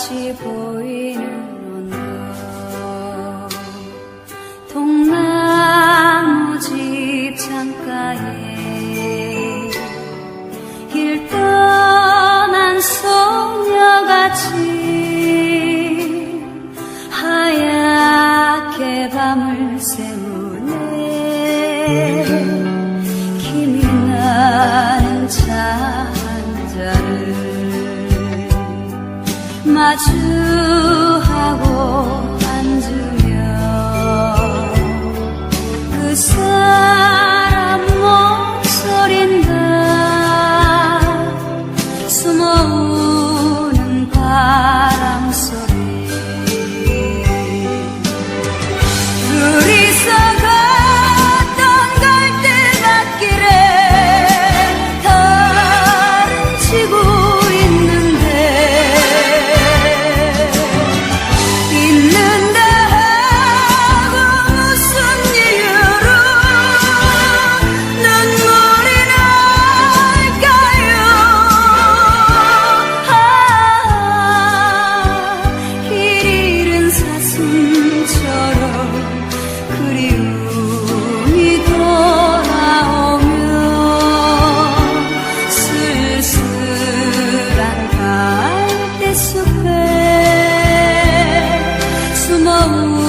같이 보이는 언덕 동나무 집 창가에 길 떠난 소녀같이 하얗게 밤을 새우네 마주하고 앉으며 그 사람 목소린가 바 amor.